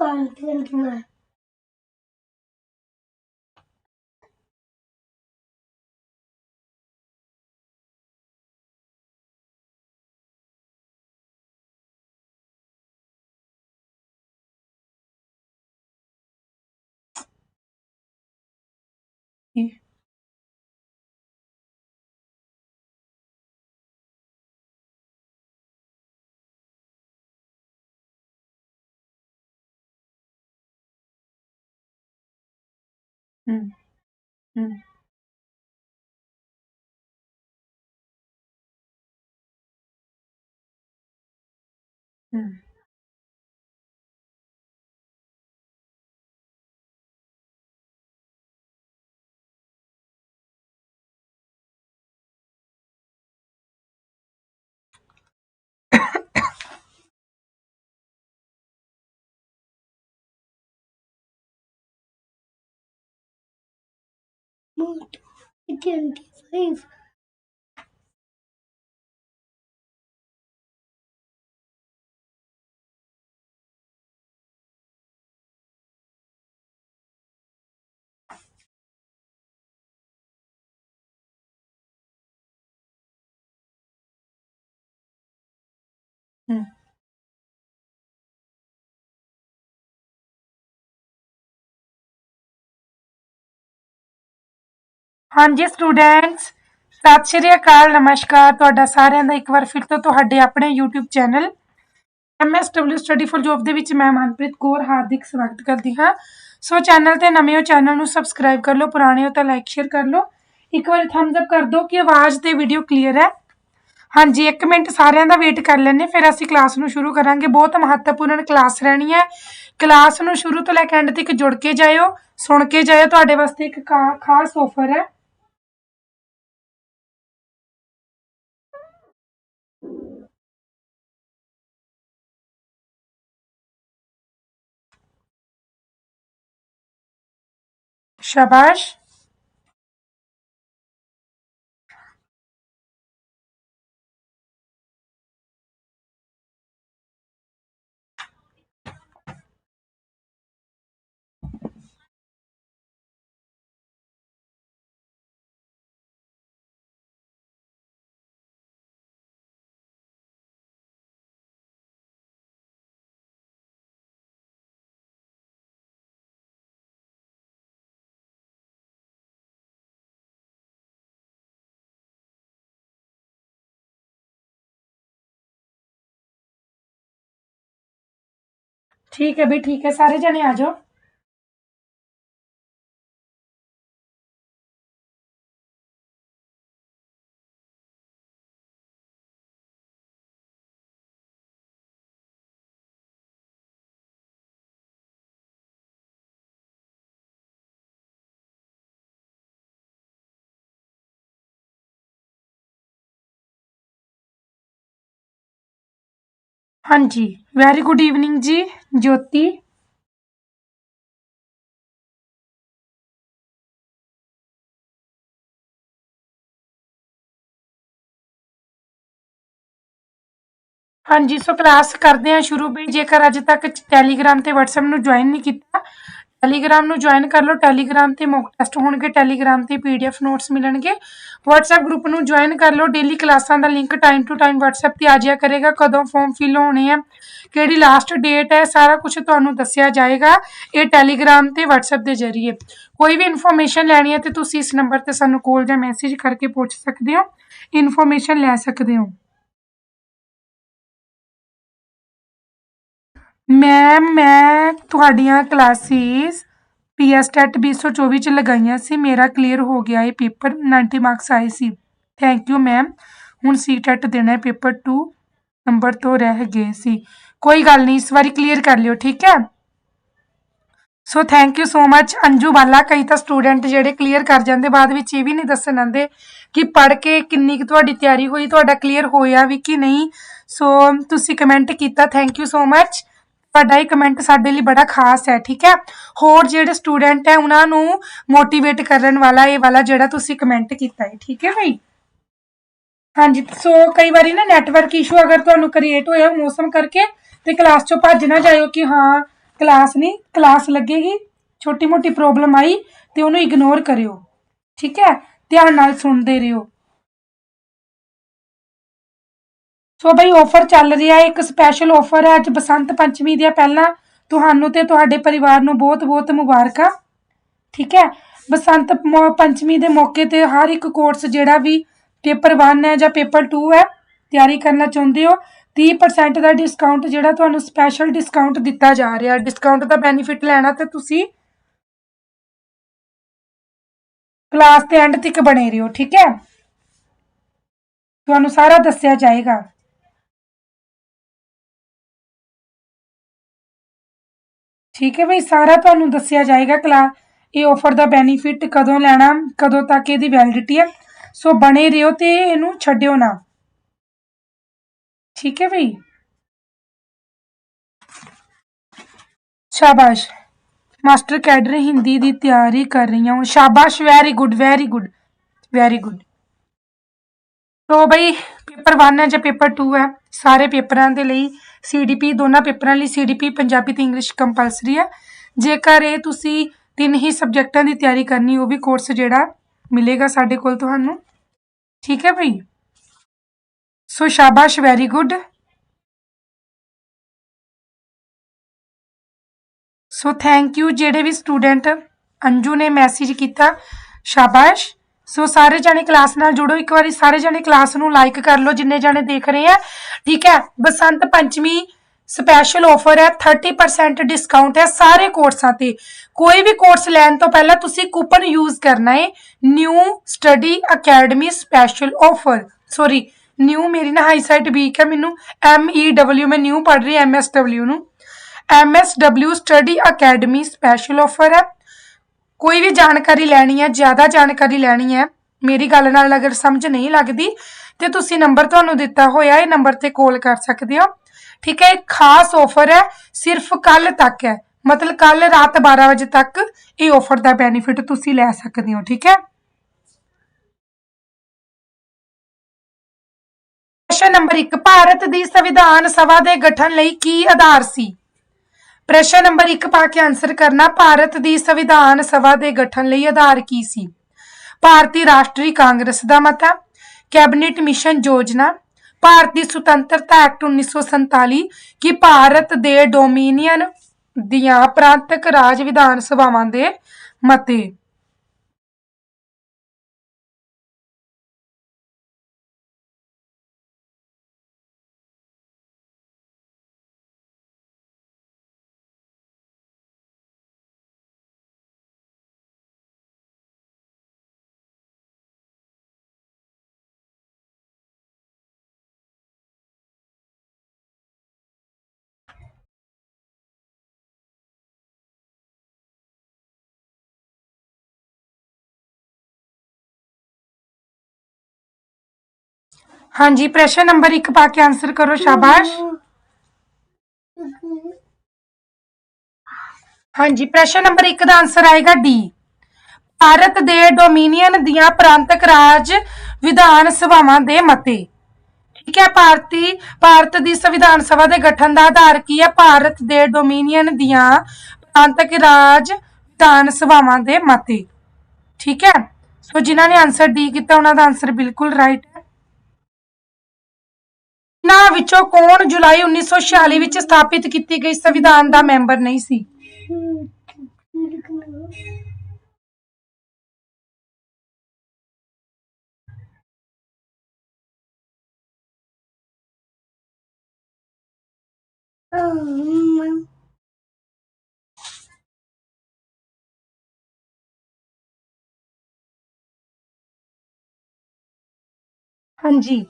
Baju. 嗯嗯。嗯。Five. ਹੂੰ ਹਾਂਜੀ students ਸਤਿ ਸ਼੍ਰੀ ਅਕਾਲ, ਨਮਸਕਾਰ। ਤੁਹਾਡਾ ਸਾਰਿਆਂ ਦਾ ਇੱਕ ਵਾਰ ਫਿਰ ਤੋਂ ਤੁਹਾਡੇ ਆਪਣੇ YouTube channel MSW study for job ਦੇ ਵਿੱਚ ਮੈਂ ਮਨਪ੍ਰੀਤ ਕੌਰ ਹਾਰਦਿਕ ਸਵਾਗਤ ਕਰਦੀ ਹਾਂ। ਸੋ ਚੈਨਲ ਤੇ ਨਵੇਂ ਹੋ ਚੈਨਲ ਨੂੰ ਸਬਸਕ੍ਰਾਈਬ ਕਰ ਲਓ, ਪੁਰਾਣੇ ਹੋ ਤਾਂ ਲਾਈਕ ਸ਼ੇਅਰ ਕਰ ਲਓ। ਇੱਕ ਵਾਰ ਥੰਬਸ ਅਪ ਕਰ ਦਿਓ ਕਿ ਆਵਾਜ਼ ਤੇ ਵੀਡੀਓ ਕਲੀਅਰ ਹੈ। ਹਾਂਜੀ 1 ਮਿੰਟ ਸਾਰਿਆਂ ਦਾ ਵੇਟ ਕਰ ਲੈਣੇ ਫਿਰ ਅਸੀਂ ਕਲਾਸ ਨੂੰ ਸ਼ੁਰੂ ਕਰਾਂਗੇ। ਬਹੁਤ ਮਹੱਤਵਪੂਰਨ ਕਲਾਸ ਰਹਿਣੀ ਹੈ। ਕਲਾਸ ਨੂੰ ਸ਼ੁਰੂ ਤੋਂ ਲੈ ਕੇ ਐਂਡ ਤੱਕ ਜੁੜ ਕੇ ਜਾਇਓ, ਸੁਣ ਕੇ ਜਾਇਓ। ਤੁਹਾਡੇ ਵਾਸਤੇ ਇੱਕ ਖਾ- ਖਾਸ ਆਫਰ ਹੈ। সাবাস ਠੀਕ ਹੈ ਬਈ ਠੀਕ ਹੈ ਸਾਰੇ ਜਣੇ ਆ ਜਾਓ। ਹਾਂਜੀ ਵੈਰੀ ਗੁੱਡ ਈਵਨਿੰਗ ਜੀ, ਜੋਤੀ। ਹਾਂਜੀ, ਸੋ ਕਲਾਸ ਕਰਦੇ ਹਾਂ ਸ਼ੁਰੂ ਵੀ। ਜੇਕਰ ਅਜੇ ਤੱਕ ਟੈਲੀਗ੍ਰਾਮ ਤੇ WhatsApp ਨੂੰ ਜੁਆਇਨ ਨਹੀਂ ਕੀਤਾ ਟੈਲੀਗ੍ਰਾਮ ਨੂੰ ਜੁਆਇਨ ਕਰ ਲਓ। ਟੈਲੀਗ੍ਰਾਮ ਤੇ ਮੌਕ ਟੈਸਟ ਹੋਣਗੇ, ਟੈਲੀਗ੍ਰਾਮ ਤੇ PDF ਨੋਟਸ ਮਿਲਣਗੇ। WhatsApp ਗਰੁੱਪ ਨੂੰ ਜੁਆਇਨ ਕਰ ਲਓ। ਡੇਲੀ ਕਲਾਸਾਂ ਦਾ link time to time WhatsApp ਤੇ ਆ ਜਾਇਆ ਕਰੇਗਾ। ਕਦੋਂ ਫਾਰਮ ਫਿਲ ਹੋਣੇ ਆ, ਕਿਹੜੀ ਲਾਸਟ ਡੇਟ ਹੈ, ਸਾਰਾ ਕੁਝ ਤੁਹਾਨੂੰ ਦੱਸਿਆ ਜਾਏਗਾ ਇਹ ਟੈਲੀਗ੍ਰਾਮ ਤੇ WhatsApp ਦੇ ਜ਼ਰੀਏ। ਕੋਈ ਵੀ ਇਨਫੋਰਮੇਸ਼ਨ ਲੈਣੀ ਹੈ ਤੇ ਤੁਸੀਂ ਇਸ ਨੰਬਰ ਤੇ ਸਾਨੂੰ ਕਾਲ ਜਾਂ ਮੈਸੇਜ ਕਰਕੇ ਪੁੱਛ ਸਕਦੇ ਹੋ। ਇਨਫੋਰਮੇਸ਼ਨ ਲੈ ਸਕਦੇ ਹੋ। ਮੈਮ ਮੈਂ ਤੁਹਾਡੀਆਂ ਕਲਾਸਿਸ ਪੀ ਪੀਐਸ ਟੈਟ 224 ਚ ਲਗਾਈਆਂ ਸੀ। ਮੇਰਾ ਕਲੀਅਰ ਹੋ ਗਿਆ ਇਹ ਪੇਪਰ। 90 ਮਾਰਕਸ ਆਏ ਸੀ। ਥੈਂਕ ਯੂ ਮੈਮ ਹੁਣ ਸੀ ਟੈਟ ਦੇਣਾ ਹੈ ਪੇਪਰ 2 ਨੰਬਰ ਤੋਂ ਰਹਿ ਗਏ ਸੀ। ਕੋਈ ਗੱਲ ਨਹੀਂ, ਇਸ ਵਾਰੀ ਕਲੀਅਰ ਕਰ ਲਿਓ, ਠੀਕ ਹੈ? So thank you so much Anju Bala, ਕਈ ਤਾਂ ਸਟੂਡੈਂਟ ਜਿਹੜੇ ਕਲੀਅਰ ਕਰ ਜਾਂਦੇ, ਬਾਅਦ ਵਿੱਚ ਇਹ ਵੀ ਨਹੀਂ ਦੱਸਣ ਆਉਂਦੇ ਕਿ ਪੜ੍ਹ ਕੇ ਕਿੰਨੀ ਕੁ ਤੁਹਾਡੀ ਤਿਆਰੀ ਹੋਈ, ਤੁਹਾਡਾ ਕਲੀਅਰ ਹੋਇਆ ਵੀ ਕਿ ਨਹੀਂ। ਸੋ ਤੁਸੀਂ ਕਮੈਂਟ ਕੀਤਾ। ਥੈਂਕ ਯੂ ਸੋ ਮੱਚ ਤੁਹਾਡਾ ਇਹ ਕਮੈਂਟ ਸਾਡੇ ਲਈ ਬੜਾ ਖਾਸ ਹੈ, ਠੀਕ ਹੈ? ਹੋਰ ਜਿਹੜੇ ਸਟੂਡੈਂਟ ਹੈ, ਉਹਨਾਂ ਨੂੰ ਮੋਟੀਵੇਟ ਕਰਨ ਵਾਲਾ ਇਹ ਵਾਲਾ ਜਿਹੜਾ ਤੁਸੀਂ ਕਮੈਂਟ ਕੀਤਾ ਹੈ, ਠੀਕ ਹੈ ਭਾਈ? ਹਾਂਜੀ ਸੋ ਕਈ ਵਾਰੀ ਨਾ ਨੈਟਵਰਕ ਇਸ਼ੂ ਅਗਰ ਤੁਹਾਨੂੰ ਕ੍ਰੀਏਟ ਹੋਇਆ ਮੌਸਮ ਕਰਕੇ ਤੇ ਕਲਾਸ ਚੋਂ ਭੱਜ ਨਾ ਜਾਇਓ ਕਿ ਹਾਂ ਕਲਾਸ ਨਹੀਂ ਕਲਾਸ ਲੱਗੇਗੀ ਛੋਟੀ ਮੋਟੀ ਪ੍ਰੋਬਲਮ ਆਈ ਤੇ ਉਹਨੂੰ ਇਗਨੋਰ ਕਰਿਓ, ਠੀਕ ਹੈ? ਧਿਆਨ ਨਾਲ ਸੁਣਦੇ ਰਹੋ ਸੋ ਬਈ ਆਫਰ ਚੱਲ ਰਿਹਾ ਹੈ ਇੱਕ ਸਪੈਸ਼ਲ ਆਫਰ ਹੈ ਅੱਜ ਬਸੰਤ ਪੰਚਮੀ ਦੀਆਂ ਪਹਿਲਾਂ। ਤੁਹਾਨੂੰ ਤੇ ਤੁਹਾਡੇ ਪਰਿਵਾਰ ਨੂੰ ਬਹੁਤ-ਬਹੁਤ ਮੁਬਾਰਕਾਂ। ਠੀਕ ਹੈ? ਬਸੰਤ ਪੰਚਮੀ ਦੇ ਮੌਕੇ ਤੇ ਹਰ ਇੱਕ ਕੋਰਸ ਜਿਹੜਾ ਵੀ ਪੇਪਰ 1 ਹੈ ਜਾਂ ਪੇਪਰ 2 ਹੈ, ਤਿਆਰੀ ਕਰਨਾ ਚਾਹੁੰਦੇ ਹੋ 30% ਦਾ ਡਿਸਕਾਊਂਟ ਜਿਹੜਾ ਤੁਹਾਨੂੰ ਸਪੈਸ਼ਲ ਡਿਸਕਾਊਂਟ ਦਿੱਤਾ ਜਾ ਰਿਹਾ। ਡਿਸਕਾਊਂਟ ਦਾ ਬੈਨੀਫਿਟ ਲੈਣਾ ਤੇ ਤੁਸੀਂ ਕਲਾਸ ਦੇ ਐਂਡ ਤੱਕ ਬਣੇ ਰਹੋ, ਠੀਕ ਹੈ? ਤੁਹਾਨੂੰ ਸਾਰਾ ਦੱਸਿਆ ਜਾਏਗਾ। ਠੀਕ ਹੈ ਬਈ, ਸਾਰਾ ਤੁਹਾਨੂੰ ਦੱਸਿਆ ਜਾਏਗਾ ਕਲਾ। ਇਹ ਆਫਰ ਦਾ ਬੈਨੀਫਿਟ ਕਦੋਂ ਲੈਣਾ, ਕਦੋਂ ਤੱਕ ਇਹਦੀ ਵੈਲਿਡਿਟੀ ਹੈ ਸੋ ਬਣੇ ਰਹੋ ਤੇ ਇਹਨੂੰ ਛੱਡਿਓ ਨਾ। ਠੀਕ ਹੈ ਬਈ? ਸ਼ਾਬਾਸ਼। ਮਾਸਟਰ ਕੈਡਰ ਹਿੰਦੀ ਦੀ ਤਿਆਰੀ ਕਰ ਰਹੀ ਹਾਂ ਹੁਣ। ਸ਼ਾਬਾਸ਼ very good very good very good ਤੋ ਬਈ ਪੇਪਰ 1 ਹੈ ਜਾਂ ਪੇਪਰ 2 ਹੈ, ਸਾਰੇ ਪੇਪਰਾਂ ਦੇ ਲਈ ਸੀਡੀਪੀ ਦੋਨਾਂ ਪੇਪਰਾਂ ਲਈ ਸੀਡੀਪੀ ਪੰਜਾਬੀ ਤੇ ਇੰਗਲਿਸ਼ ਕੰਪਲਸਰੀ ਹੈ। ਜੇਕਰ ਇਹ ਤੁਸੀਂ ਤਿੰਨ ਹੀ ਸਬਜੈਕਟਾਂ ਦੀ ਤਿਆਰੀ ਕਰਨੀ, ਉਹ ਵੀ ਕੋਰਸ ਜਿਹੜਾ ਮਿਲੇਗਾ ਸਾਡੇ ਕੋਲ ਤੁਹਾਨੂੰ। ਠੀਕ ਹੈ ਭਈ ਸੋ ਸ਼ਾਬਾਸ਼ very good so thank you ਜਿਹੜੇ ਵੀ ਸਟੂਡੈਂਟ ਅੰਜੂ ਨੇ ਮੈਸੇਜ ਕੀਤਾ, ਸ਼ਾਬਾਸ਼। ਸੋ ਸਾਰੇ ਜਾਣੇ ਕਲਾਸ ਨਾਲ ਜੁੜੋ, ਇੱਕ ਵਾਰੀ ਸਾਰੇ ਜਾਣੇ ਕਲਾਸ ਨੂੰ ਲਾਈਕ ਕਰ ਲਓ, ਜਿੰਨੇ ਜਾਣੇ ਦੇਖ ਰਹੇ ਆ। ਠੀਕ ਹੈ? ਬਸੰਤ ਪੰਚਮੀ ਸਪੈਸ਼ਲ ਆਫਰ ਹੈ 30% ਡਿਸਕਾਊਂਟ ਹੈ ਸਾਰੇ ਕੋਰਸਾਂ ਤੇ। ਕੋਈ ਵੀ ਕੋਰਸ ਲੈਣ ਤੋਂ ਪਹਿਲਾਂ ਤੁਸੀਂ ਕੂਪਨ ਯੂਜ਼ ਕਰਨਾ ਹੈ new study academy special offer sorry new ਮੇਰੀ ਨਾ ਹਾਈ ਸਾਈਟ ਵੀਕ ਹੈ ਮੈਨੂੰ। ਐਮ ਈ ਡਬਲਯੂ ਮੈਂ ਨਿਊ ਪੜ੍ਹ ਰਹੀ ਐਮ ਐਸ ਡਬਲਯੂ ਨੂੰ। M S W study academy special offer ਹੈ। ਕੋਈ ਵੀ ਜਾਣਕਾਰੀ ਲੈਣੀ ਹੈ, ਜ਼ਿਆਦਾ ਜਾਣਕਾਰੀ ਲੈਣੀ ਹੈ, ਮੇਰੀ ਗੱਲ ਨਾਲ ਅਗਰ ਸਮਝ ਨਹੀਂ ਲੱਗਦੀ, ਤੇ ਤੁਸੀਂ ਨੰਬਰ ਤੁਹਾਨੂੰ ਦਿੱਤਾ ਹੋਇਆ, ਇਹ ਨੰਬਰ ਤੇ ਕਾਲ ਕਰ ਸਕਦੇ ਹੋ। ਠੀਕ ਹੈ, ਇਹ ਖਾਸ ਆਫਰ ਹੈ, ਸਿਰਫ ਕੱਲ ਤੱਕ ਹੈ। ਮਤਲਬ ਕੱਲ ਰਾਤ 12 ਵਜੇ ਤੱਕ ਇਹ ਆਫਰ ਦਾ ਬੈਨੀਫਿਟ ਤੁਸੀਂ ਲੈ ਸਕਦੇ ਹੋ, ਠੀਕ ਹੈ? ਪ੍ਰਸ਼ਨ ਨੰਬਰ 1 ਭਾਰਤ ਦੀ ਸੰਵਿਧਾਨ ਸਭਾ ਦੇ ਗਠਨ ਲਈ ਕੀ ਆਧਾਰ ਸੀ? ਪ੍ਰਸ਼ਨ ਨੰਬਰ 1 ਪਾ ਕੇ ਆਨਸਰ ਕਰਨਾ, ਭਾਰਤ ਦੀ ਸੰਵਿਧਾਨ ਸਭਾ ਦੇ ਗਠਨ ਲਈ ਆਧਾਰ ਕੀ ਸੀ? ਭਾਰਤੀ ਰਾਸ਼ਟਰੀ ਕਾਂਗਰਸ ਦਾ ਮਤਾ, ਕੈਬਨਿਟ ਮਿਸ਼ਨ ਯੋਜਨਾ, ਭਾਰਤੀ ਸੁਤੰਤਰਤਾ ਐਕਟ 1947 ਕਿ ਭਾਰਤ ਦੇ ਡੋਮੀਨੀਅਨ ਦੀਆਂ ਪ੍ਰਾਂਤਕ ਰਾਜ ਵਿਧਾਨ ਸਭਾਵਾਂ ਦੇ ਮਤੇ। ਹਾਂਜੀ, ਪ੍ਰਸ਼ਨ ਨੰਬਰ 1 ਪਾ ਕੇ ਆਨਸਰ ਕਰੋ, ਸ਼ਾਬਾਸ਼। ਹਾਂਜੀ, ਪ੍ਰਸ਼ਨ ਨੰਬਰ 1 ਦਾ ਆਨਸਰ ਆਏਗਾ ਡੀ ਭਾਰਤ ਦੇ ਡੋਮੀਨੀਅਨ ਦੀਆਂ ਪ੍ਰਾਂਤਕ ਰਾਜ ਵਿਧਾਨ ਸਭਾਵਾਂ ਦੇ ਮਤੇ। ਠੀਕ ਹੈ, ਭਾਰਤੀ, ਭਾਰਤ ਦੀ ਸੰਵਿਧਾਨ ਸਭਾ ਦੇ ਗਠਨ ਦਾ ਆਧਾਰ ਕੀ ਹੈ? ਭਾਰਤ ਦੇ ਡੋਮੀਨੀਅਨ ਦੀਆਂ ਪ੍ਰਾਂਤਕ ਰਾਜ ਵਿਧਾਨ ਸਭਾਵਾਂ ਦੇ ਮਤੇ। ਠੀਕ ਹੈ? ਸੋ, ਜਿਨ੍ਹਾਂ ਨੇ ਆਨਸਰ ਡੀ ਕੀਤਾ, ਉਹਨਾਂ ਦਾ ਆਨਸਰ ਬਿਲਕੁਲ ਰਾਈਟ ਇਹਨਾਂ ਵਿੱਚੋਂ ਕੌਣ ਜੁਲਾਈ 1946 ਵਿੱਚ ਸਥਾਪਿਤ ਕੀਤੀ ਗਈ ਸੰਵਿਧਾਨ ਦਾ ਮੈਂਬਰ ਨਹੀਂ ਸੀ? ਹਾਂਜੀ।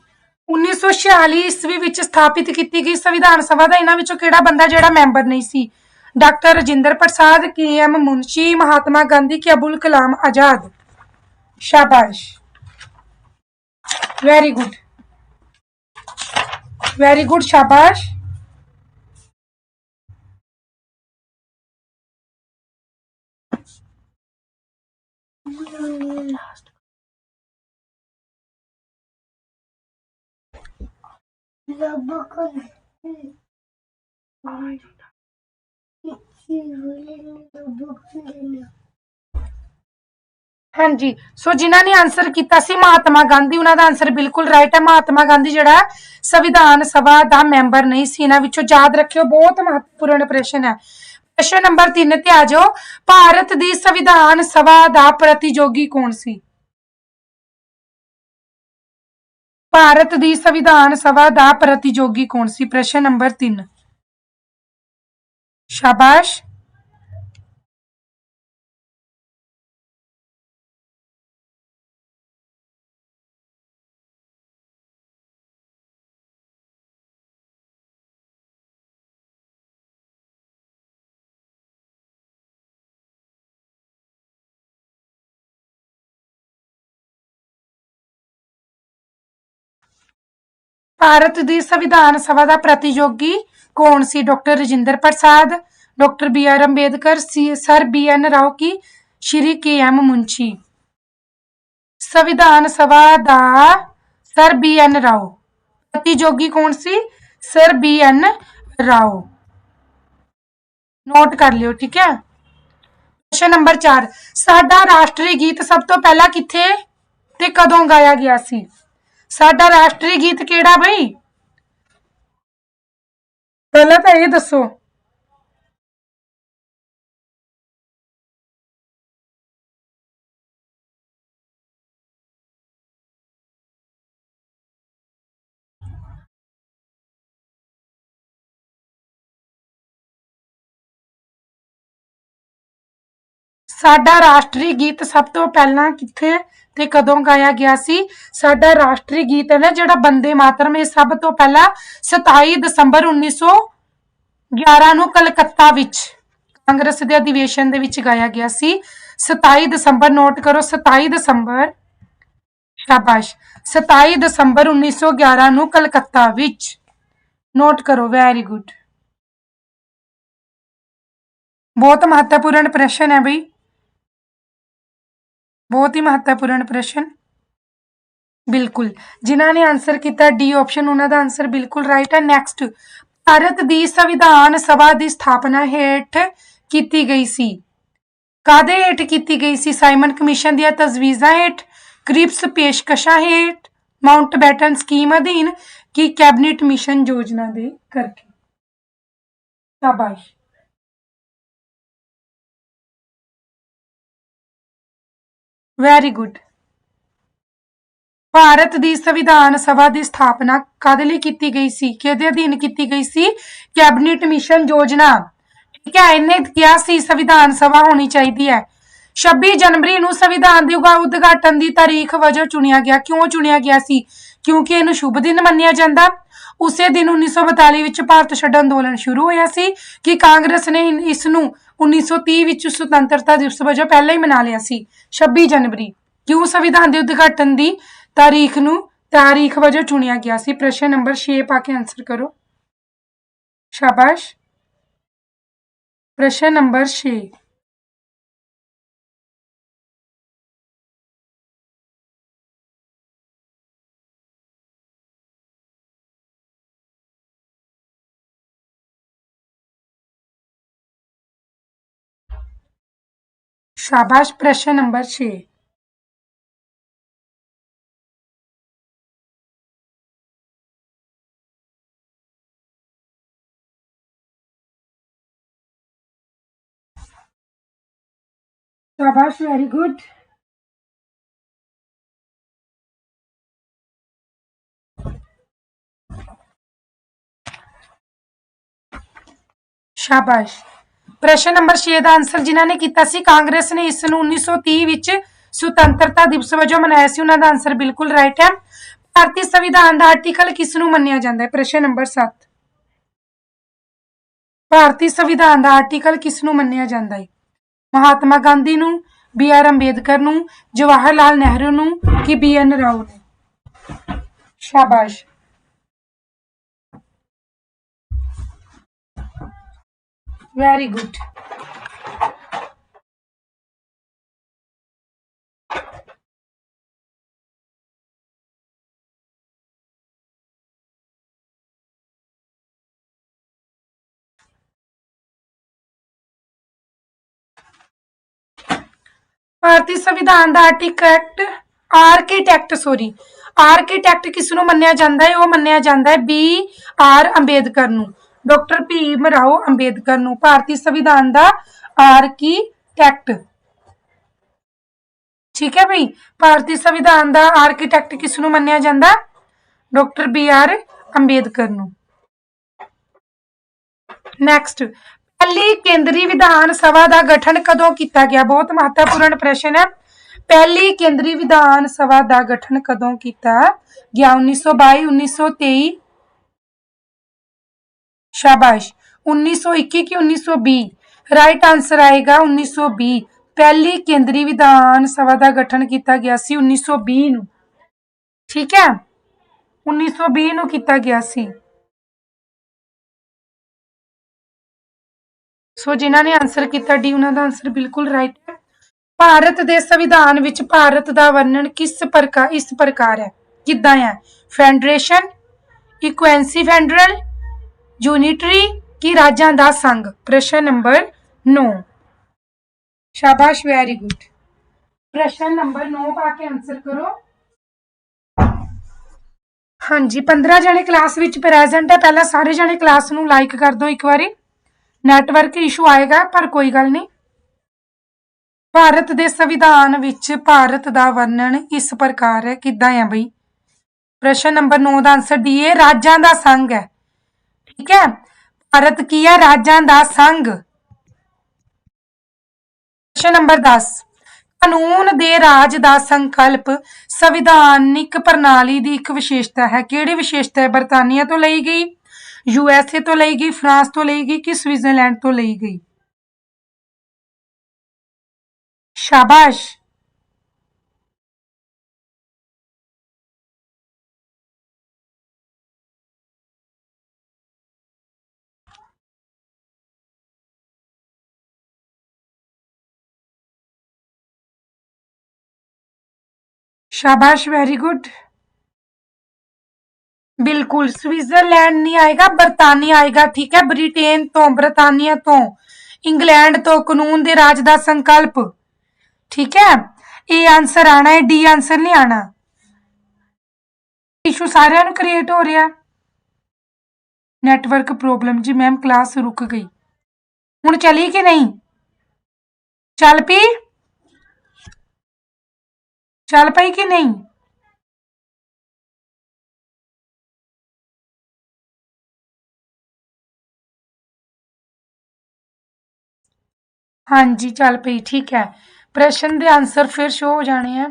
1946 ਈਸਵੀ ਵਿੱਚ ਸਥਾਪਿਤ ਕੀਤੀ ਗਈ ਸੰਵਿਧਾਨ ਸਭਾ ਦਾ ਇਹਨਾਂ ਵਿੱਚੋਂ ਕਿਹੜਾ ਬੰਦਾ ਜਿਹੜਾ ਮੈਂਬਰ ਨਹੀਂ ਸੀ? Doctor Rajendra Prasad, K M Munshi, Mahatma Gandhi ਕਿ ਅਬੁਲ ਕਲਾਮ ਆਜ਼ਾਦ। ਸ਼ਾਬਾਸ਼। ਵੈਰੀ ਗੁੱਡ ਵੈਰੀ ਗੁੱਡ ਸ਼ਾਬਾਸ਼। Labakon. ਹਾਂਜੀ, ਸੋ ਜਿਨ੍ਹਾਂ ਨੇ ਆਨਸਰ ਕੀਤਾ ਸੀ ਮਹਾਤਮਾ ਗਾਂਧੀ, ਉਹਨਾਂ ਦਾ ਆਨਸਰ ਬਿਲਕੁਲ ਰਾਈਟ ਹੈ। ਮਹਾਤਮਾ ਗਾਂਧੀ ਜਿਹੜਾ ਸੰਵਿਧਾਨ ਸਭਾ ਦਾ ਮੈਂਬਰ ਨਹੀਂ ਸੀ। ਇਹਨਾਂ ਵਿੱਚੋਂ ਯਾਦ ਰੱਖਿਓ, ਬਹੁਤ ਮਹੱਤਵਪੂਰਨ ਪ੍ਰਸ਼ਨ ਹੈ। ਪ੍ਰਸ਼ਨ ਨੰਬਰ 3 ਤੇ ਆ ਜਾਓ। ਭਾਰਤ ਦੀ ਸੰਵਿਧਾਨ ਸਭਾ ਦਾ ਪ੍ਰਤੀਯੋਗੀ ਕੌਣ ਸੀ? ਭਾਰਤ ਦੀ ਸੰਵਿਧਾਨ ਸਭਾ ਦਾ ਪ੍ਰਤੀਯੋਗੀ ਕੌਣ ਸੀ? ਪ੍ਰਸ਼ਨ ਨੰਬਰ 3 ਸ਼ਾਬਾਸ਼। ਭਾਰਤ ਦੀ ਸੰਵਿਧਾਨ ਸਭਾ ਦਾ ਪ੍ਰਤੀਯੋਗੀ ਕੌਣ ਸੀ? Doctor Rajendra Prasad, doctor B R Ambedkar, C sir B N Rao ਕੀ, ਸ਼੍ਰੀ ਕੇ ਐਮ ਮੁੰਸ਼ੀ ਸੰਵਿਧਾਨ ਸਭਾ ਦਾ ਸਰ ਬੀ ਐਨ ਰਾਓ। ਪ੍ਰਤੀਯੋਗੀ ਕੌਣ ਸੀ? Sir B N Rao. Note ਕਰ ਲਿਓ, ਠੀਕ ਹੈ? ਪ੍ਰਸ਼ਨ ਨੰਬਰ 4 ਸਾਡਾ ਰਾਸ਼ਟਰੀ ਗੀਤ ਸਭ ਤੋਂ ਪਹਿਲਾਂ ਕਿੱਥੇ ਤੇ ਕਦੋਂ ਗਾਇਆ ਗਿਆ ਸੀ? ਸਾਡਾ ਰਾਸ਼ਟਰੀ ਗੀਤ ਕਿਹੜਾ ਬਈ? ਪਹਿਲਾਂ ਤਾਂ ਇਹ ਦੱਸੋ। ਸਾਡਾ ਰਾਸ਼ਟਰੀ ਗੀਤ ਸਭ ਤੋਂ ਪਹਿਲਾਂ ਕਿੱਥੇ ਤੇ ਕਦੋਂ ਗਾਇਆ ਗਿਆ ਸੀ? ਸਾਡਾ ਰਾਸ਼ਟਰੀ ਗੀਤ ਹੈ ਨਾ, ਜਿਹੜਾ ਬੰਦੇ ਮਾਤਰਮ ਇਹ ਸਭ ਤੋਂ ਪਹਿਲਾਂ 27 ਦਸੰਬਰ 1911 ਨੂੰ ਕਲਕੱਤਾ ਵਿੱਚ ਕਾਂਗਰਸ ਦੇ ਅਧਿਵੇਸ਼ਨ ਦੇ ਵਿੱਚ ਗਾਇਆ ਗਿਆ ਸੀ। 27 ਦਸੰਬਰ, ਨੋਟ ਕਰੋ 27 ਦਸੰਬਰ, ਸ਼ਾਬਾਸ਼। 27 ਦਸੰਬਰ 1911 ਨੂੰ ਕਲਕੱਤਾ ਵਿੱਚ। ਨੋਟ ਕਰੋ, ਵੈਰੀ ਗੁੱਡ। ਬਹੁਤ ਮਹੱਤਵਪੂਰਨ ਪ੍ਰਸ਼ਨ ਹੈ ਬਈ। ਬਹੁਤ ਹੀ ਮਹੱਤਵਪੂਰਨ ਪ੍ਰਸ਼ਨ। ਬਿਲਕੁਲ। ਜਿਨ੍ਹਾਂ ਨੇ ਆਨਸਰ ਕੀਤਾ ਡੀ ਆਪਸ਼ਨ ਉਹਨਾਂ ਦਾ ਆਨਸਰ ਬਿਲਕੁਲ ਰਾਈਟ ਹੈ। ਨੈਕਸਟ ਭਾਰਤ ਦੀ ਸੰਵਿਧਾਨ ਸਭਾ ਦੀ ਸਥਾਪਨਾ ਹੇਠ ਕੀਤੀ ਗਈ ਸੀ। ਕਾਦੇ ਹੇਠ ਕੀਤੀ ਗਈ ਸੀ? ਸਾਈਮਨ ਕਮਿਸ਼ਨ ਦੀਆਂ ਤਜਵੀਜ਼ਾਂ ਹੇਠ ਕ੍ਰਿਪਸ ਪੇਸ਼ਕਸ਼ਾਂ ਹੇਠ ਮਾਊਂਟ ਬੈਟਨ ਸਕੀਮ ਅਧੀਨ, ਕੀ ਕੈਬਨਿਟ ਮਿਸ਼ਨ ਯੋਜਨਾ ਦੇ ਕਰਕੇ। ਸ਼ਾਬਾਸ਼। ਵੈਰੀ ਗੁੱਡ ਭਾਰਤ ਦੀ ਸੰਵਿਧਾਨ ਸਭਾ ਦੀ ਸਥਾਪਨਾ ਕਦ ਲਈ ਕੀਤੀ ਗਈ ਸੀ? ਕਿਹਦੇ ਅਧੀਨ ਕੀਤੀ ਗਈ ਸੀ? ਕੈਬਨਿਟ ਮਿਸ਼ਨ ਯੋਜਨਾ। ਠੀਕ ਹੈ, ਇਹਨੇ ਕਿਹਾ ਸੀ ਸੰਵਿਧਾਨ ਸਭਾ ਹੋਣੀ ਚਾਹੀਦੀ ਹੈ। 26 ਜਨਵਰੀ ਨੂੰ ਸੰਵਿਧਾਨ ਦੇ ਉਦਘਾਟਨ ਦੀ ਤਾਰੀਖ ਵਜੋਂ ਚੁਣਿਆ ਗਿਆ। ਕਿਉਂ ਚੁਣਿਆ ਗਿਆ ਸੀ? ਕਿਉਂਕਿ ਇਹਨੂੰ ਸ਼ੁਭ ਦਿਨ ਮੰਨਿਆ ਜਾਂਦਾ। ਉਸੇ ਦਿਨ 1942 ਵਿੱਚ ਭਾਰਤ ਛੱਡ ਅੰਦੋਲਨ ਸ਼ੁਰੂ ਹੋਇਆ ਸੀ ਕਿ ਕਾਂਗਰਸ ਨੇ ਇਨ- ਇਸ ਨੂੰ 1930 ਵਿੱਚ ਸੁਤੰਤਰਤਾ ਦਿਵਸ ਵਜੋਂ ਪਹਿਲਾਂ ਹੀ ਮਨਾ ਲਿਆ ਸੀ। 26 ਜਨਵਰੀ, ਕਿਉਂ ਸੰਵਿਧਾਨ ਦੇ ਉਦਘਾਟਨ ਦੀ ਤਾਰੀਖ ਨੂੰ ਤਾਰੀਖ ਵਜੋਂ ਚੁਣਿਆ ਗਿਆ ਸੀ? ਪ੍ਰਸ਼ਨ ਨੰਬਰ 6 ਪਾ ਕੇ ਆਨਸਰ ਕਰੋ। ਸ਼ਾਬਾਸ਼। ਪ੍ਰਸ਼ਨ ਨੰਬਰ 6 ਸ਼ਾਬਾਸ਼ ਪ੍ਰਸ਼ਨ ਨੰਬਰ 6 ਸ਼ਾਬਾਸ਼ ਵੈਰੀ ਗੁੱਡ ਸ਼ਾਬਾਸ਼ ਪ੍ਰਸ਼ਨ ਨੰਬਰ 6 ਦਾ ਆਨਸਰ ਜਿਨ੍ਹਾਂ ਨੇ ਕੀਤਾ ਸੀ, ਕਾਂਗਰਸ ਨੇ ਇਸ ਨੂੰ 1930 ਵਿੱਚ ਸੁਤੰਤਰਤਾ ਦਿਵਸ ਵਜੋਂ ਮਨਾਇਆ ਸੀ, ਉਹਨਾਂ ਦਾ ਆਨਸਰ ਬਿਲਕੁਲ ਰਾਈਟ ਹੈ। ਭਾਰਤੀ ਸੰਵਿਧਾਨ ਦਾ ਆਰਟੀਕਲ ਕਿਸ ਨੂੰ ਮੰਨਿਆ ਜਾਂਦਾ ਹੈ? ਪ੍ਰਸ਼ਨ ਨੰਬਰ 7 ਭਾਰਤੀ ਸੰਵਿਧਾਨ ਦਾ ਆਰਟੀਕਲ ਕਿਸ ਨੂੰ ਮੰਨਿਆ ਜਾਂਦਾ ਹੈ? ਮਹਾਤਮਾ ਗਾਂਧੀ ਨੂੰ, ਬੀ ਆਰ ਅੰਬੇਦਕਰ ਨੂੰ, ਜਵਾਹਰ ਲਾਲ ਨਹਿਰੂ ਨੂੰ ਕਿ ਬੀ ਐਨ ਰਾਓ ਨੂੰ? ਸ਼ਾਬਾਸ਼। ਵੈਰੀ ਗੁੱਡ ਭਾਰਤੀ ਸੰਵਿਧਾਨ ਦਾ ਆਰਟੀਕਟ ਆਰਕੀਟੈਕਟ ਸੋਰੀ ਆਰਕੀਟੈਕਟ ਕਿਸ ਨੂੰ ਮੰਨਿਆ ਜਾਂਦਾ ਹੈ? ਉਹ ਮੰਨਿਆ ਜਾਂਦਾ ਹੈ ਬੀ ਆਰ ਅੰਬੇਦਕਰ ਨੂੰ। ਡਾਕਟਰ ਭੀਮ ਰਾਓ ਅੰਬੇਦਕਰ ਨੂੰ, ਭਾਰਤੀ ਸੰਵਿਧਾਨ ਦਾ ਆਰਕੀਟੈਕਟ। ਠੀਕ ਹੈ ਭਈ? ਭਾਰਤੀ ਸੰਵਿਧਾਨ ਦਾ ਆਰਕੀਟੈਕਟ ਕਿਸ ਨੂੰ ਮੰਨਿਆ ਜਾਂਦਾ? ਡਾਕਟਰ ਬੀ ਆਰ ਅੰਬੇਦਕਰ ਨੂੰ। ਨੈਕਸਟ ਪਹਿਲੀ ਕੇਂਦਰੀ ਵਿਧਾਨ ਸਭਾ ਦਾ ਗਠਨ ਕਦੋਂ ਕੀਤਾ ਗਿਆ? ਬਹੁਤ ਮਹੱਤਵਪੂਰਨ ਪ੍ਰਸ਼ਨ ਹੈ। ਪਹਿਲੀ ਕੇਂਦਰੀ ਵਿਧਾਨ ਸਭਾ ਦਾ ਗਠਨ ਕਦੋਂ ਕੀਤਾ ਗਿਆ? 1922 1923 ਸ਼ਾਬਾਸ਼ 1921 ਕਿ 1920 ਰਾਈਟ ਆਨਸਰ ਆਏਗਾ 1920 ਪਹਿਲੀ ਕੇਂਦਰੀ ਵਿਧਾਨ ਸਭਾ ਦਾ ਗਠਨ ਕੀਤਾ ਗਿਆ ਸੀ 1920 ਨੂੰ। ਠੀਕ ਹੈ? 1920 ਨੂੰ ਕੀਤਾ ਗਿਆ ਸੀ। ਸੋ ਜਿਨ੍ਹਾਂ ਨੇ ਆਨਸਰ ਕੀਤਾ ਡੀ ਉਹਨਾਂ ਦਾ ਆਨਸਰ ਬਿਲਕੁਲ ਰਾਈਟ ਹੈ। ਭਾਰਤ ਦੇ ਸੰਵਿਧਾਨ ਵਿੱਚ ਭਾਰਤ ਦਾ ਵਰਣਨ ਕਿਸ ਪ੍ਰਕਾਰ ਇਸ ਪ੍ਰਕਾਰ ਹੈ? ਕਿੱਦਾਂ ਹੈ? ਫੈਡਰੇਸ਼ਨ ਇਕੁਐਂਸੀ ਫੈਡਰਲ ਯੂਨਿਟਰੀ ਕੀ ਰਾਜਾਂ ਦਾ ਸੰਘ ਪ੍ਰਸ਼ਨ ਨੰਬਰ 9 ਸ਼ਾਬਾਸ਼ ਵੈਰੀ ਗੁੱਡ ਪ੍ਰਸ਼ਨ ਨੰਬਰ 9 ਪਾ ਕੇ ਆਨਸਰ ਕਰੋ। ਹਾਂਜੀ 15 ਜਣੇ ਕਲਾਸ ਵਿੱਚ ਪ੍ਰੈਜ਼ੈਂਟ ਹੈ। ਪਹਿਲਾਂ ਸਾਰੇ ਜਣੇ ਕਲਾਸ ਨੂੰ ਲਾਈਕ ਕਰ ਦਿਓ ਇੱਕ ਵਾਰੀ। ਨੈਟਵਰਕ ਇਸ਼ੂ ਆਏਗਾ, ਪਰ ਕੋਈ ਗੱਲ ਨਹੀਂ। ਭਾਰਤ ਦੇ ਸੰਵਿਧਾਨ ਵਿੱਚ ਭਾਰਤ ਦਾ ਵਰਣਨ ਇਸ ਪ੍ਰਕਾਰ ਹੈ। ਕਿੱਦਾਂ ਹੈ ਬਈ? ਪ੍ਰਸ਼ਨ ਨੰਬਰ 9 ਦਾ ਆਨਸਰ ਡੀ ਹੈ ਰਾਜਾਂ ਦਾ ਸੰਘ ਹੈ। ਠੀਕ ਹੈ? ਭਾਰਤ ਕੀ ਹੈ? ਰਾਜਾਂ ਦਾ ਸੰਘ ਪ੍ਰਸ਼ਨ ਨੰਬਰ 10 ਕਾਨੂੰਨ ਦੇ ਰਾਜ ਦਾ ਸੰਕਲਪ ਸੰਵਿਧਾਨਿਕ ਪ੍ਰਣਾਲੀ ਦੀ ਇੱਕ ਵਿਸ਼ੇਸ਼ਤਾ ਹੈ। ਕਿਹੜੀ ਵਿਸ਼ੇਸ਼ਤਾ ਹੈ? ਬਰਤਾਨੀਆ ਤੋਂ ਲਈ ਗਈ, ਯੂ ਐਸ ਏ ਤੋਂ ਲਈ ਗਈ, ਫਰਾਂਸ ਤੋਂ ਲਈ ਗਈ ਕਿ ਸਵਿਟਜ਼ਰਲੈਂਡ ਤੋਂ ਲਈ ਗਈ? ਸ਼ਾਬਾਸ਼। शाबाश वेरी गुड बिल्कुल स्विट्जरलैंड नहीं आएगा बरतानिया आएगा ठीक है ब्रिटेन तो बरतानिया तो इंग्लैंड तो कानून दे राज ਦਾ ਸੰਕਲਪ ਠੀਕ ਹੈ ਇਹ ਆਨਸਰ ਆਣਾ ਹੈ ਡੀ ਆਨਸਰ ਨਹੀਂ ਆਣਾ ਇਸ਼ੂ ਸਾਰਿਆਂ ਨੂੰ ਕ੍ਰੀਏਟ ਹੋ ਰਿਹਾ ਨੈਟਵਰਕ ਪ੍ਰੋਬਲਮ ਜੀ ਮੈਮ ਕਲਾਸ ਰੁਕ ਗਈ ਹੁਣ ਚਲੀ ਕਿ ਨਹੀਂ ਚੱਲ ਪਈ ਚੱਲ ਪਈ ਕਿ ਨਹੀਂ? ਹਾਂਜੀ, ਚੱਲ ਪਈ, ਠੀਕ ਹੈ। ਪ੍ਰਸ਼ਨ ਦੇ ਆਨਸਰ ਫਿਰ ਸ਼ੋ ਹੋ ਜਾਣੇ ਆ।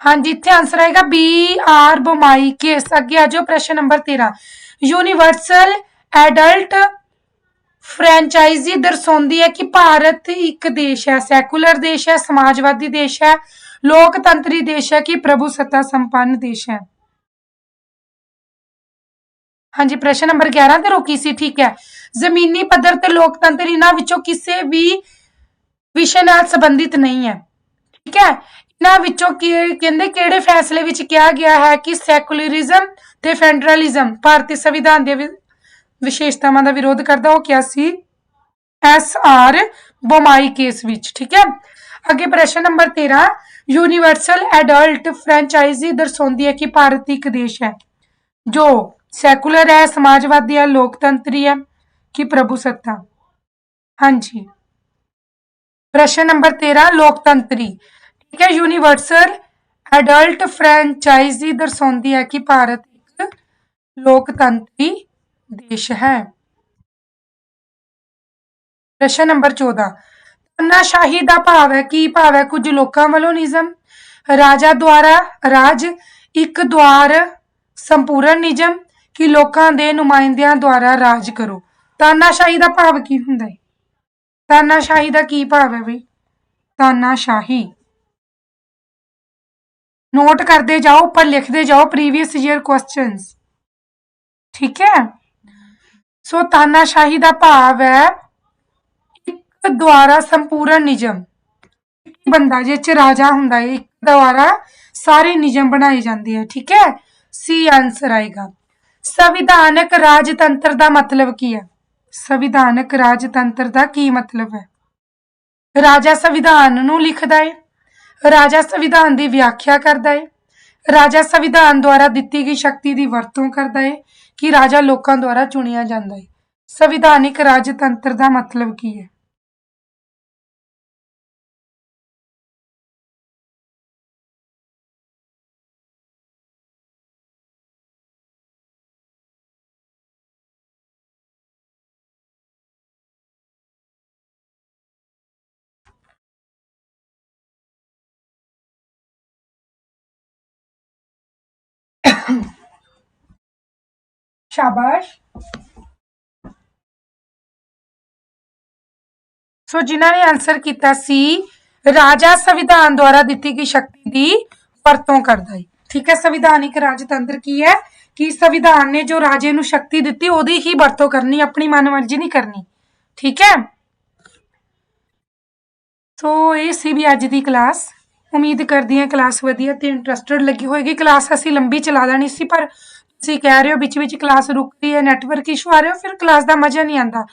ਹਾਂਜੀ, ਇੱਥੇ ਆਨਸਰ ਆਏਗਾ ਬੀ ਆਰ ਬੋਮਾਈ ਕੇਸ। ਅੱਗੇ ਆ ਜਾਓ ਪ੍ਰਸ਼ਨ ਨੰਬਰ 13 ਯੂਨੀਵਰਸਲ ਐਡਲਟ ਫਰੈਂਚਾਈਜ਼ੀ ਦਰਸਾਉਂਦੀ ਹੈ ਕਿ ਭਾਰਤ ਇੱਕ ਦੇਸ਼ ਹੈ, ਸੈਕੂਲਰ ਦੇਸ਼ ਹੈ, ਸਮਾਜਵਾਦੀ ਦੇਸ਼ ਹੈ, ਲੋਕਤੰਤਰੀ ਦੇਸ਼ ਹੈ ਕਿ ਪ੍ਰਭੂ ਸੱਤਾ ਸੰਪੰਨ ਦੇਸ਼ ਹੈ। ਹਾਂਜੀ, ਪ੍ਰਸ਼ਨ ਨੰਬਰ 11 ਤੇ ਰੋਕੀ ਸੀ, ਠੀਕ ਹੈ। ਜ਼ਮੀਨੀ ਪੱਧਰ ਤੇ ਲੋਕਤੰਤਰ ਇਹਨਾਂ ਵਿੱਚੋਂ ਕਿਸੇ ਵੀ ਵਿਸ਼ੇ ਨਾਲ ਸੰਬੰਧਿਤ ਨਹੀਂ ਹੈ। ਠੀਕ ਹੈ। ਇਹਨਾਂ ਵਿੱਚੋਂ ਕੀ ਕਹਿੰਦੇ ਕਿਹੜੇ ਫੈਸਲੇ ਵਿੱਚ ਕਿਹਾ ਗਿਆ ਹੈ ਕਿ ਸੈਕੂਲਰਿਜ਼ਮ ਤੇ ਫੈਡਰਲਿਜ਼ਮ, ਭਾਰਤੀ ਸੰਵਿਧਾਨ ਦੇ ਵਿਸ਼ੇਸ਼ਤਾਵਾਂ ਦਾ ਵਿਰੋਧ ਕਰਦਾ, ਉਹ ਕਿਹਾ ਸੀ, ਐਸ ਆਰ ਬੋਮਾਈ ਕੇਸ ਵਿੱਚ, ਠੀਕ ਹੈ? ਅੱਗੇ ਪ੍ਰਸ਼ਨ ਨੰਬਰ 13 ਯੂਨੀਵਰਸਲ ਐਡਲਟ ਫਰੈਂਚਾਈਜ਼ੀ ਦਰਸਾਉਂਦੀ ਹੈ ਕਿ ਭਾਰਤ ਇੱਕ ਦੇਸ਼ ਹੈ, ਜੋ ਸੈਕੂਲਰ ਹੈ, ਸਮਾਜਵਾਦੀ ਹੈ, ਲੋਕਤੰਤਰੀ ਹੈ, ਕਿ ਪ੍ਰਭੂ ਸੱਤਾ। ਹਾਂਜੀ। ਪ੍ਰਸ਼ਨ ਨੰਬਰ 13 ਲੋਕਤੰਤਰੀ, ਠੀਕ ਹੈ? ਯੂਨੀਵਰਸਲ ਐਡਲਟ ਫਰੈਂਚਾਈਜ਼ੀ ਦਰਸਾਉਂਦੀ ਹੈ ਕਿ ਭਾਰਤ ਇੱਕ ਲੋਕਤੰਤਰੀ ਦੇਸ਼ ਹੈ। ਪ੍ਰਸ਼ਨ ਨੰਬਰ 14 ਤਾਨਾਸ਼ਾਹੀ ਦਾ ਭਾਵ ਹੈ, ਕੀ ਭਾਵ ਹੈ? ਕੁਝ ਲੋਕਾਂ ਵੱਲੋਂ ਨਿਯਮ ਰਾਜਾ ਦੁਆਰਾ, ਰਾਜ ਇੱਕ ਦੁਆਰ ਸੰਪੂਰਨ ਨਿਯਮ ਕਿ ਲੋਕਾਂ ਦੇ ਨੁਮਾਇੰਦਿਆਂ ਦੁਆਰਾ ਰਾਜ ਕਰੋ। ਤਾਨਾਸ਼ਾਹੀ ਦਾ ਭਾਵ ਕੀ ਹੁੰਦਾ ਹੈ? ਤਾਨਾਸ਼ਾਹੀ ਦਾ ਕੀ ਭਾਵ ਹੈ ਵੀ ਤਾਨਾਸ਼ਾਹੀ ਨੋਟ ਕਰਦੇ ਜਾਓ, ਉੱਪਰ ਲਿਖਦੇ ਜਾਓ ਪ੍ਰੀਵੀਅਸ ਈਅਰ ਕੁਐਸਚਨਸ ਠੀਕ ਹੈ? ਸੋ ਤਾਨਾਸ਼ਾਹੀ ਦਾ ਭਾਵ ਹੈ ਇੱਕ ਦੁਆਰਾ ਸੰਪੂਰਨ ਨਿਯਮ। ਬੰਦਾ ਜਿਹ ਚ ਰਾਜਾ ਹੁੰਦਾ ਹੈ, ਇੱਕ ਦੁਆਰਾ ਸਾਰੇ ਨਿਯਮ ਬਣਾਏ ਜਾਂਦੇ ਆ ਠੀਕ ਹੈ? ਸੀ ਆਨਸਰ ਆਏਗਾ। ਸੰਵਿਧਾਨਕ ਰਾਜਤੰਤਰ ਦਾ ਮਤਲਬ ਕੀ ਹੈ? ਸੰਵਿਧਾਨਕ ਰਾਜਤੰਤਰ ਦਾ ਕੀ ਮਤਲਬ ਹੈ? ਰਾਜਾ ਸੰਵਿਧਾਨ ਨੂੰ ਲਿਖਦਾ ਹੈ। ਰਾਜਾ ਸੰਵਿਧਾਨ ਦੀ ਵਿਆਖਿਆ ਕਰਦਾ ਹੈ। ਰਾਜਾ ਸੰਵਿਧਾਨ ਦੁਆਰਾ ਦਿੱਤੀ ਗਈ ਸ਼ਕਤੀ ਦੀ ਵਰਤੋਂ ਕਰਦਾ ਹੈ। ਕਿ ਰਾਜਾ ਲੋਕਾਂ ਦੁਆਰਾ ਚੁਣਿਆ ਜਾਂਦਾ ਹੈ। ਸੰਵਿਧਾਨਿਕ ਰਾਜਤੰਤਰ ਦਾ ਮਤਲਬ ਕੀ ਹੈ? ਸ਼ਾਬਾਸ਼। ਸੋ ਜਿਨ੍ਹਾਂ ਨੇ ਆਨਸਰ ਕੀਤਾ ਸੀ, ਰਾਜਾ ਸੰਵਿਧਾਨ ਦੁਆਰਾ ਦਿੱਤੀ ਗਈ ਸ਼ਕਤੀ ਦੀ ਵਰਤੋਂ ਕਰਦਾ ਹੈ ਠੀਕ ਹੈ ਸੰਵਿਧਾਨਿਕ ਰਾਜਤੰਤਰ ਕੀ ਹੈ? ਕਿ ਸੰਵਿਧਾਨ ਨੇ ਜੋ ਰਾਜੇ ਨੂੰ ਸ਼ਕਤੀ ਦਿੱਤੀ, ਉਹਦੀ ਹੀ ਵਰਤੋਂ ਕਰਨੀ, ਆਪਣੀ ਮਨਮਰਜ਼ੀ ਨਹੀਂ ਕਰਨੀ। ਠੀਕ ਹੈ? ਸੋ ਇਹ ਸੀ ਵੀ ਅੱਜ ਦੀ ਕਲਾਸ ਉਮੀਦ ਕਰਦੀ ਹਾਂ ਕਲਾਸ ਵਧੀਆ ਤੇ ਇੰਟਰਸਟਡ ਲੱਗੀ ਹੋਏਗੀ। ਕਲਾਸ ਅਸੀਂ ਲੰਬੀ ਚਲਾ ਦੇਣੀ ਸੀ, ਪਰ ਤੁਸੀਂ ਕਹਿ ਰਹੇ ਹੋ ਵਿੱਚ ਵਿੱਚ ਕਲਾਸ ਰੁਕਦੀ ਹੈ ਨੈਟਵਰਕ ਇਸ਼ੂ ਆ ਰਿਹਾ, ਫਿਰ ਕਲਾਸ ਦਾ ਮਜ਼ਾ ਨਹੀਂ ਆਉਂਦਾ।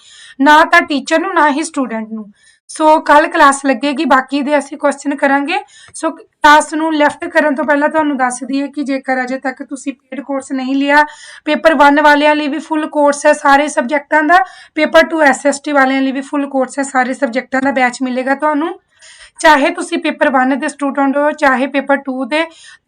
ਨਾ ਤਾਂ ਟੀਚਰ ਨੂੰ, ਨਾ ਹੀ ਸਟੂਡੈਂਟ ਨੂੰ। ਸੋ ਕੱਲ ਕਲਾਸ ਲੱਗੇਗੀ, ਬਾਕੀ ਦੇ ਅਸੀਂ ਕੁਐਸਚਨ ਕਰਾਂਗੇ। ਸੋ ਕਲਾਸ ਨੂੰ ਲੈਫਟ ਕਰਨ ਤੋਂ ਪਹਿਲਾਂ ਤੁਹਾਨੂੰ ਦੱਸ ਦਈਏ ਕਿ ਜੇਕਰ ਅਜੇ ਤੱਕ ਤੁਸੀਂ ਪੇਡ ਕੋਰਸ ਨਹੀਂ ਲਿਆ ਪੇਪਰ 1 ਵਾਲਿਆਂ ਲਈ ਵੀ ਫੁੱਲ ਕੋਰਸ ਹੈ ਸਾਰੇ ਸਬਜੈਕਟਾਂ ਦਾ ਪੇਪਰ 2 ਐਸਐਸਟੀ ਵਾਲਿਆਂ ਲਈ ਵੀ ਫੁੱਲ ਕੋਰਸ ਹੈ ਸਾਰੇ ਸਬਜੈਕਟਾਂ ਦਾ ਬੈਚ ਮਿਲੇਗਾ ਤੁਹਾਨੂੰ। ਚਾਹੇ ਤੁਸੀਂ ਪੇਪਰ 1 ਦੇ ਸਟੂਡੈਂਟ ਹੋ, ਚਾਹੇ ਪੇਪਰ 2 ਦੇ,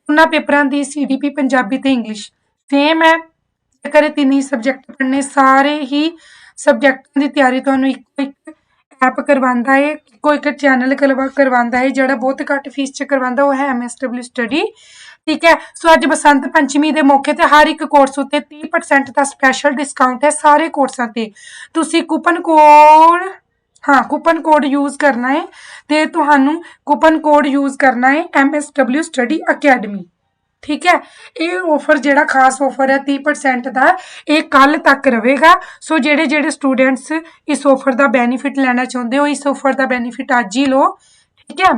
ਉਹਨਾਂ ਪੇਪਰਾਂ ਦੀ ਸੀਡੀਪੀ ਪੰਜਾਬੀ ਤੇ ਇੰਗਲਿਸ਼ ਸੇਮ ਹੈ। ਜੇਕਰ ਇਹ ਤਿੰਨ ਹੀ ਸਬਜੈਕਟ ਪੜ੍ਹਨੇ, ਸਾਰੇ ਹੀ ਸਬਜੈਕਟਾਂ ਦੀ ਤਿਆਰੀ ਤੁਹਾਨੂੰ ਇੱਕੋ ਇੱਕ ਐਪ ਕਰਵਾਉਂਦਾ ਹੈ, ਇੱਕੋ ਇੱਕ ਚੈਨਲ ਕਰਵਾਉਂਦਾ ਹੈ, ਜਿਹੜਾ ਬਹੁਤ ਘੱਟ ਫੀਸ 'ਚ ਕਰਵਾਉਂਦਾ, ਉਹ ਹੈ ਐਮਐਸਡਬਲਿਊ ਸਟੱਡੀ ਠੀਕ ਹੈ। ਸੋ ਅੱਜ ਬਸੰਤ ਪੰਚਮੀ ਦੇ ਮੌਕੇ ਤੇ ਹਰ ਇੱਕ ਕੋਰਸ ਉੱਤੇ 30% ਦਾ ਸਪੈਸ਼ਲ ਡਿਸਕਾਊਂਟ ਹੈ ਸਾਰੇ ਕੋਰਸਾਂ ਤੇ। ਤੁਸੀਂ ਕੂਪਨ ਕੋਡ ਹਾਂ ਕੂਪਨ ਕੋਡ ਯੂਜ਼ ਕਰਨਾ ਹੈ ਤੇ ਤੁਹਾਨੂੰ ਕੂਪਨ ਕੋਡ ਯੂਜ਼ ਕਰਨਾ ਹੈ MSW ਸਟੱਡੀ ਅਕੈਡਮੀ ਠੀਕ ਹੈ? ਇਹ ਆਫਰ ਜਿਹੜਾ ਖਾਸ ਆਫਰ ਹੈ 30% ਦਾ, ਇਹ ਕੱਲ ਤੱਕ ਰਹੇਗਾ। ਸੋ ਜਿਹੜੇ ਜਿਹੜੇ ਸਟੂਡੈਂਟਸ ਇਸ ਆਫਰ ਦਾ ਬੈਨੀਫਿਟ ਲੈਣਾ ਚਾਹੁੰਦੇ ਹੋ, ਇਸ ਆਫਰ ਦਾ ਬੈਨੀਫਿਟ ਅੱਜ ਹੀ ਲਓ, ਠੀਕ ਹੈ?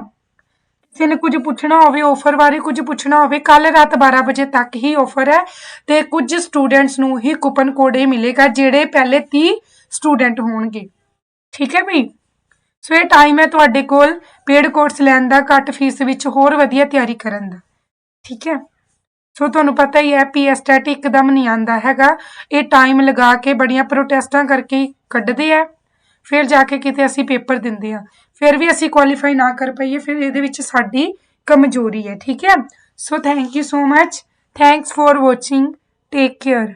ਕਿਸੇ ਨੇ ਕੁਝ ਪੁੱਛਣਾ ਹੋਵੇ ਆਫਰ ਬਾਰੇ ਕੁਝ ਪੁੱਛਣਾ ਹੋਵੇ ਕੱਲ ਰਾਤ 12 ਵਜੇ ਤੱਕ ਹੀ ਆਫਰ ਹੈ। ਤੇ ਕੁਝ ਸਟੂਡੈਂਟਸ ਨੂੰ ਹੀ ਕੂਪਨ ਕੋਡ ਇਹ ਮਿਲੇਗਾ, ਜਿਹੜੇ ਪਹਿਲੇ 30 ਸਟੂਡੈਂਟ ਹੋਣਗੇ। ਠੀਕ ਹੈ ਵੀ ਸੋ ਇਹ ਟਾਈਮ ਹੈ ਤੁਹਾਡੇ ਕੋਲ ਪੇਡ ਕੋਰਸ ਲੈਣ ਦਾ, ਘੱਟ ਫੀਸ ਵਿੱਚ ਹੋਰ ਵਧੀਆ ਤਿਆਰੀ ਕਰਨ ਦਾ। ਠੀਕ ਹੈ? ਸੋ ਤੁਹਾਨੂੰ ਪਤਾ ਹੀ ਹੈ ਪੀਐਸਟੈਟ ਇੱਕਦਮ ਨਹੀਂ ਆਂਦਾ ਹੈਗਾ। ਇਹ ਟਾਈਮ ਲਗਾ ਕੇ ਬੜੀਆਂ ਪ੍ਰੋਟੈਸਟਾਂ ਕਰਕੇ ਕੱਢਦੇ ਆ। ਫਿਰ ਜਾ ਕੇ ਕਿਤੇ ਅਸੀਂ ਪੇਪਰ ਦਿੰਦੇ ਆ। ਫਿਰ ਵੀ ਅਸੀਂ ਕੁਆਲੀਫਾਈ ਨਾ ਕਰ ਪਾਈਏ, ਫਿਰ ਇਹਦੇ ਵਿੱਚ ਸਾਡੀ ਕਮਜ਼ੋਰੀ ਹੈ, ਠੀਕ ਹੈ? So thank you so much thanks for watching take care